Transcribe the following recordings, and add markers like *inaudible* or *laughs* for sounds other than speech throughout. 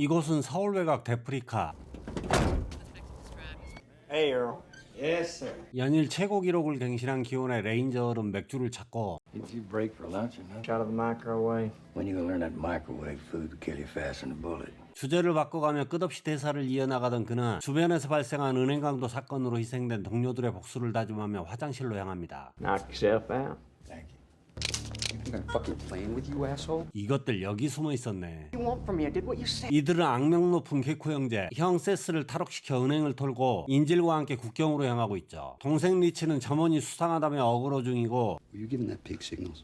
이곳은 서울 외곽 데프리카. Hey. Yes, sir. 연일 최고 기록을 갱신한 기온의 레인저 얼음 맥주를 찾고 Did you break for lunch or nothing? Out of the microwave. When you gonna learn that microwave food to kill you faster than a bullet? 주제를 바꿔가며 끝없이 대사를 이어나가던 그는 주변에서 발생한 은행 강도 사건으로 희생된 동료들의 복수를 다짐하며 화장실로 향합니다. Knock yourself out. Thank you. You think I'm fucking playing with you, asshole? 이것들 여기 숨어 있었네. You want from me? I did what you said. 이들은 악명 높은 개코 형제 형 세스를 탈옥시켜 은행을 털고 인질과 함께 국경으로 향하고 있죠. 동생 리치는 점원이 수상하다며 어그로 중이고 Were you giving that pig signals?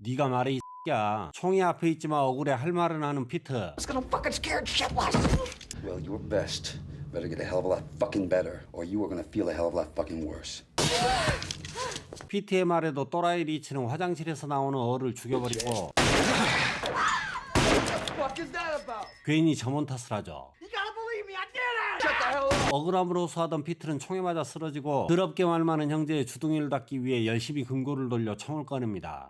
네가 말해 이 X야. 총이 앞에 있지만 억울해 할 말은 하는 피트. It's gonna fucking scared shitless. Well, your best better get a hell of a lot fucking better, or you are gonna feel a hell of a lot fucking worse. 말에도 또라이 리치는 화장실에서 나오는 어를 죽여버리고 괜히 점원 탓을 하죠. 억울함으로 호소하던 피트는 총에 맞아 쓰러지고 더럽게 말 많은 형제의 주둥이를 닦기 위해 열심히 금고를 돌려 총을 꺼냅니다.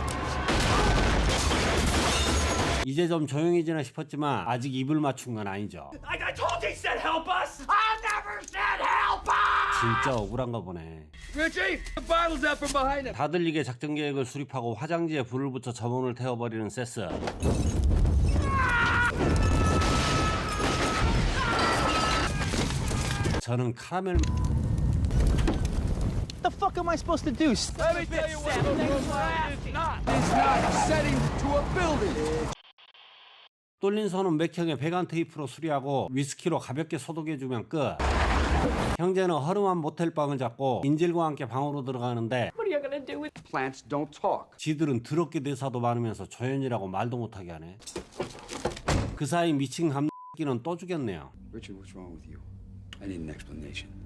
이제 좀 조용해지나 싶었지만 아직 입을 맞춘 건 아니죠. I! I 진짜 억울한가 보네. 다 들리게 작전 계획을 수립하고 화장지에 불을 붙여 점원을 태워버리는 세스. 저는 카라멜 The fuck am I supposed to do? Let me tell you what. It's not. It's not setting to a building. 뚫린 손은 맥형의 배관 테이프로 수리하고 위스키로 가볍게 소독해주면 끝. 형제는 허름한 모텔 방을 잡고 인질과 함께 방으로 들어가는데 Plants don't talk. 지들은 더럽게 대사도 많으면서 조연이라고 말도 못하게 하네. 그 사이 미친 감기는 또 죽였네요. Richard, what's wrong with you? I need an explanation.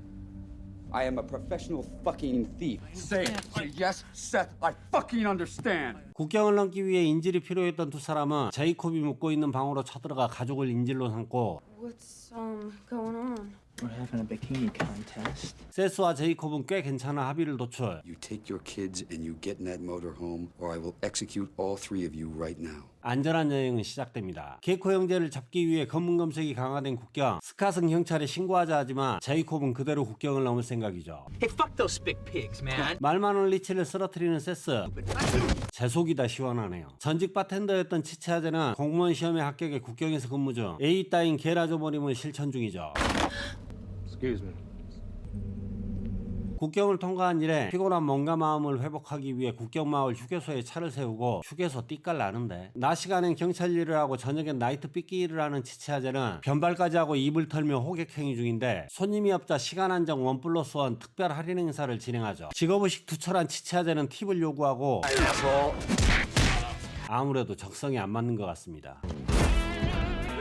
I am a professional fucking thief. Say it. Say yes, Seth. I fucking understand. 국경을 넘기 위해 인질이 필요했던 두 사람은 제이콥이 묵고 있는 방으로 쳐들어가 가족을 인질로 삼고 What's um going on? We're having a bikini contest. 세스와 제이콥은 꽤 괜찮은 합의를 도출. You take your kids and you get in that motor home, or I will execute all three of you right now. 안전한 여행은 시작됩니다. 케이코 형제를 잡기 위해 검문 검색이 강화된 국경. 스캇은 경찰에 신고하자 하지만 제이콥은 그대로 국경을 넘을 생각이죠. Hey, fuck those big pigs, man. 말 많은 리치를 쓰러뜨리는 세스. 제 속이 다 시원하네요. 전직 바텐더였던 치치아제는 공무원 시험에 합격해 국경에서 근무 중 A 따윈 게라 조버림을 실천 중이죠. Excuse me. 국경을 통과한 이래 피곤한 몸과 마음을 회복하기 위해 국경마을 휴게소에 차를 세우고 휴게소 띠깔 나는데 낮 시간엔 경찰 일을 하고 저녁엔 나이트 삐끼 일을 하는 치치아제는 변발까지 하고 입을 털며 호객행위 중인데 손님이 없자 시간 한정 원 플러스 원 특별 할인 행사를 진행하죠. 직업의식 투철한 치치아제는 팁을 요구하고 아무래도 적성에 안 맞는 것 같습니다.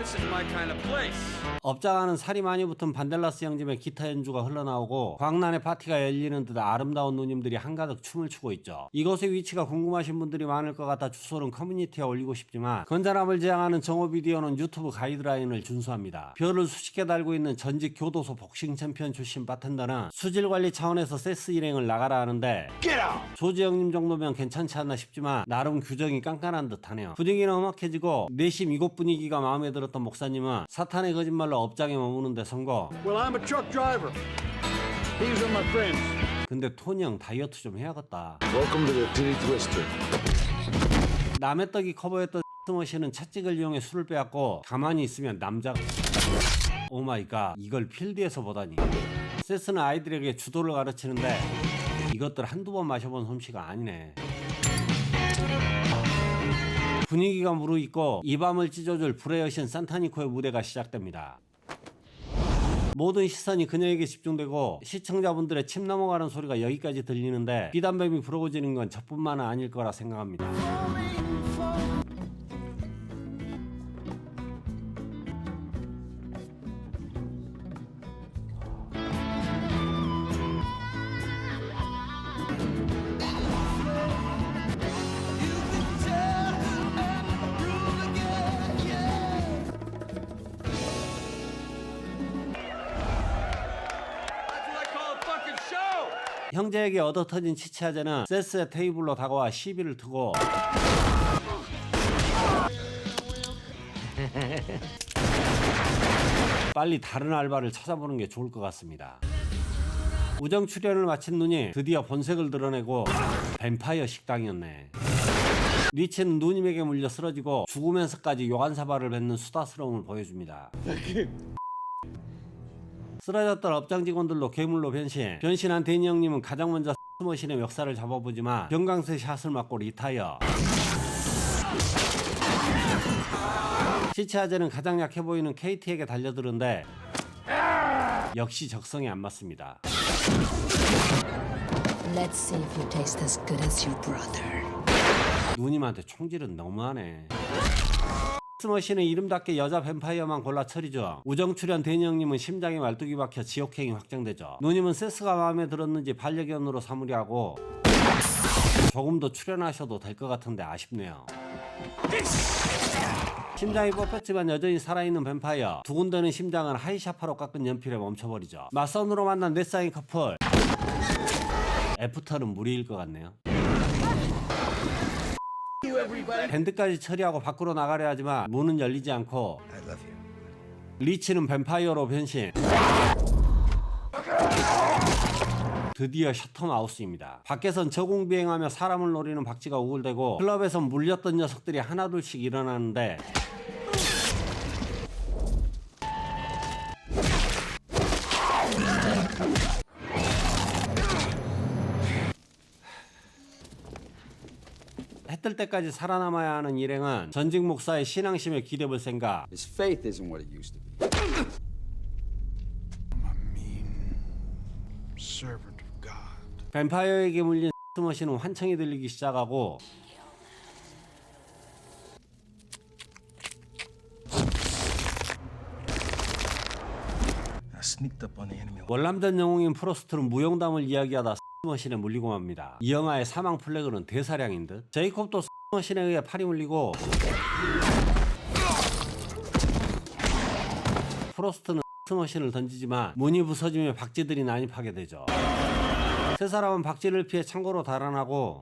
This is my kind of place. 업장하는 살이 많이 붙은 반델라스 형집의 기타 연주가 흘러나오고 광란의 파티가 열리는 듯 아름다운 누님들이 한가득 춤을 추고 있죠. 이곳의 위치가 궁금하신 분들이 많을 것 같아 주소는 커뮤니티에 올리고 싶지만 건전함을 지향하는 정오 비디오는 유튜브 가이드라인을 준수합니다. 별을 수십 개 달고 있는 전직 교도소 복싱 챔피언 출신 바텐더는 수질 관리 차원에서 세스 일행을 나가라 하는데 조지 형님 정도면 괜찮지 않나 싶지만 나름 규정이 깐깐한 듯하네요. 분위기는 험악해지고 내심 이곳 분위기가 마음에 들었던 목사님은 사탄의 거짓말로 업장에 머무는데 성공. Well, I'm a truck driver. These are my friends. 근데 토니 형 다이어트 좀 해야겠다. Welcome to the Titty Twister. 남의 떡이 커버했던 *laughs* 머신은 채찍을 이용해 술을 빼앗고 가만히 있으면 남자가 오 마이 갓 이걸 필드에서 보다니 세스는 아이들에게 주도를 가르치는데 이것들 한두 번 마셔본 솜씨가 아니네 분위기가 무르익고 이 밤을 찢어줄 불의 여신 산타니코의 무대가 시작됩니다 모든 시선이 그녀에게 집중되고 시청자분들의 침 넘어가는 소리가 여기까지 들리는데 비단뱀이 부러워지는 건 저뿐만은 아닐 거라 생각합니다. 형제에게 얻어터진 치치아제는 세스의 테이블로 다가와 시비를 트고 *laughs* 빨리 다른 알바를 찾아보는 게 좋을 것 같습니다. 우정 출연을 마친 눈이 드디어 본색을 드러내고 뱀파이어 식당이었네. 리치는 누님에게 물려 쓰러지고 죽으면서까지 요한사발을 뱉는 수다스러움을 보여줍니다. 쓰러졌던 업장 직원들로 괴물로 변신. 변신한 데니 형님은 가장 먼저 *laughs* 머신의 멱살을 잡아보지만 병강세 샷을 맞고 리타이어. 시체 아재는 가장 약해 보이는 KT에게 달려드는데 역시 적성에 안 맞습니다. Let's see if you taste as good as your brother. 누님한테 총질은 너무하네. 스머신은 이름답게 여자 뱀파이어만 골라 처리죠. 우정 출연 데니 형님은 심장에 말뚝이 박혀 지옥행이 확정되죠. 누님은 세스가 마음에 들었는지 반려견으로 사무리하고 조금 더 출연하셔도 될 것 같은데 아쉽네요. 심장이 뽑혔지만 여전히 살아있는 뱀파이어 두 군데는 심장을 하이샤파로 깎은 연필에 멈춰버리죠. 맞선으로 만난 넷사인 커플 애프터는 무리일 것 같네요. 밴드까지 처리하고 밖으로 나가려 하지만 문은 열리지 않고 리치는 뱀파이어로 변신. 드디어 셔터마우스입니다. 밖에선 저공비행하며 사람을 노리는 박쥐가 우글대고 클럽에선 물렸던 녀석들이 하나둘씩 일어나는데 해뜰 때까지 살아남아야 하는 일행은 전직 목사의 신앙심에 기대볼 생각 His faith isn't what it used to be. Servant of God. 뱀파이어에게 물린 *laughs* 스머시는 환청이 들리기 시작하고 I sneaked up on the enemy. 월남전 영웅인 프로스트는 무용담을 이야기하다 스 머신에 물리고 맙니다. 이 영화의 사망 플래그는 대사량인 듯. 제이콥도 스머신에 의해 팔이 물리고 프로스트는 스머신을 던지지만 문이 부서지며 박쥐들이 난입하게 되죠. 세 사람은 박쥐를 피해 창고로 달아나고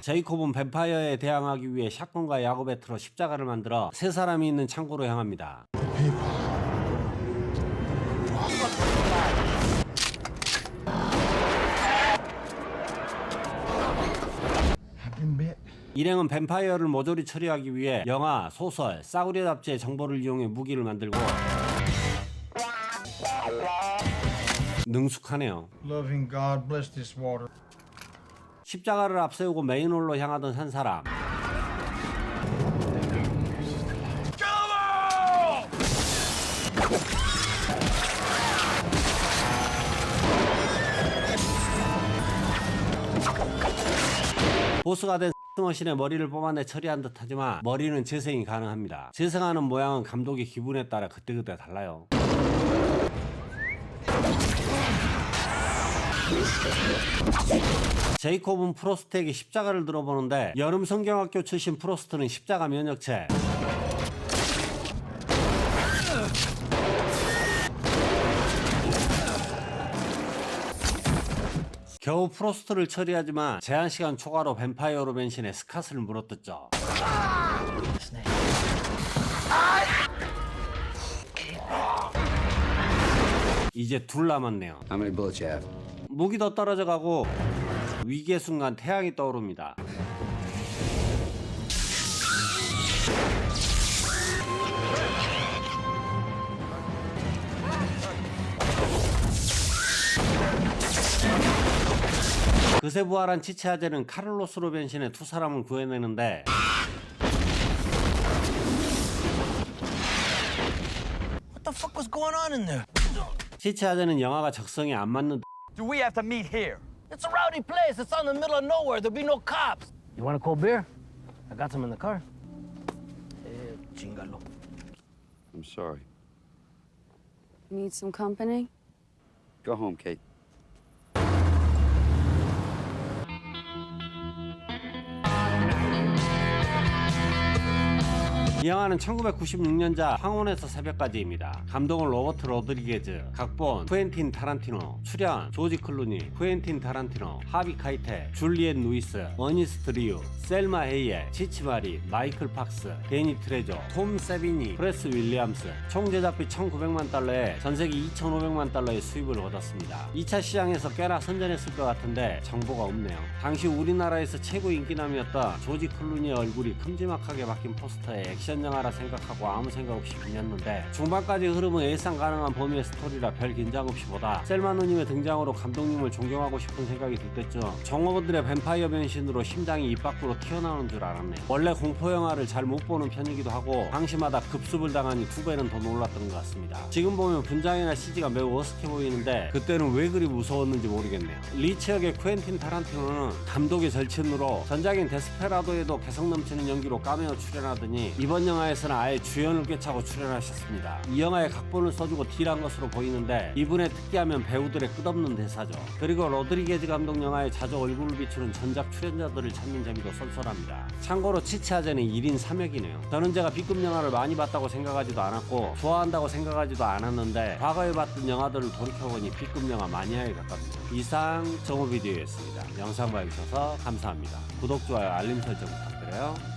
제이콥은 뱀파이어에 대항하기 위해 샷건과 야구 배트로 십자가를 만들어 세 사람이 있는 창고로 향합니다. 일행은 뱀파이어를 모조리 처리하기 위해 영화, 소설, 싸구려 잡지의 정보를 이용해 무기를 만들고 능숙하네요. Loving God, bless this water. 십자가를 앞세우고 메인홀로 향하던 한 사람. 보스가 된 머신의 머리를 뽑아내 처리한 듯 하지만 머리는 재생이 가능합니다. 재생하는 모양은 감독의 기분에 따라 그때그때 달라요. 제이콥은 프로스트에게 십자가를 들어보는데 여름 성경학교 출신 프로스트는 십자가 면역체 겨우 프로스트를 처리하지만 제한 시간 초과로 뱀파이어로 변신해 스캇을 물어뜯죠. 이제 둘 남았네요. How many bullets you have? 무기 더 떨어져 가고 위기의 순간 태양이 떠오릅니다. 그새 부활한 치체아제는 카를로스로 변신해 두 사람을 구해내는데 What the fuck was going on in there? 치체아제는 영화가 적성에 안 맞는 Do we have to meet here? It's a rowdy place. It's on the middle of nowhere. There'll be no cops. You want a cold beer? I got some in the car. Eh, chingalo. I'm sorry. Need some company? Go home, Kate. 영화는 1996년자 황혼에서 새벽까지입니다. 감독은 로버트 로드리게즈, 각본 쿠엔틴 타란티노, 출연 조지 클루니, 쿠엔틴 타란티노, 하비 카이테, 줄리엣 루이스, 어니스트 리우, 셀마 헤이에, 치치마리, 마이클 팍스, 데니 트레저, 톰 세비니, 프레스 윌리엄스, 총 제작비 1,900만 달러에 전세계 2,500만 달러의 수입을 얻었습니다. 2차 시장에서 꽤나 선전했을 것 같은데 정보가 없네요. 당시 우리나라에서 최고 인기남이었던 조지 클루니의 얼굴이 큼지막하게 박힌 포스터에 액션 영화라 생각하고 아무 생각 없이 빌렸는데 중반까지 흐름은 예상 가능한 범위의 스토리라 별 긴장 없이 보다 셀마 누님의 등장으로 감독님을 존경하고 싶은 생각이 들 때쯤 정어분들의 뱀파이어 변신으로 심장이 입 밖으로 튀어나오는 줄 알았네요. 원래 공포 영화를 잘 못 보는 편이기도 하고 당시마다 급습을 당하니 두 배는 더 놀랐던 것 같습니다. 지금 보면 분장이나 CG가 매우 어색해 보이는데 그때는 왜 그리 무서웠는지 모르겠네요. 리치 역의 쿠엔틴 타란티노는 감독의 절친으로 전작인 데스페라도에도 개성 넘치는 연기로 까메오 출연하더니 이번 영화에서는 아예 주연을 꿰차고 출연하셨습니다. 이 영화에 각본을 써주고 딜한 것으로 보이는데 이분의 특기하면 배우들의 끝없는 대사죠. 그리고 로드리게즈 감독 영화에 자주 얼굴을 비추는 전작 출연자들을 찾는 재미도 쏠쏠합니다. 참고로 치치아제는 1인 3역이네요. 저는 제가 B급 영화를 많이 봤다고 생각하지도 않았고 좋아한다고 생각하지도 않았는데 과거에 봤던 영화들을 돌이켜보니 B급 영화 마니아에 가깝네요. 이상 정오 비디오였습니다. 영상 봐주셔서 감사합니다. 구독, 좋아요, 알림 설정 부탁드려요.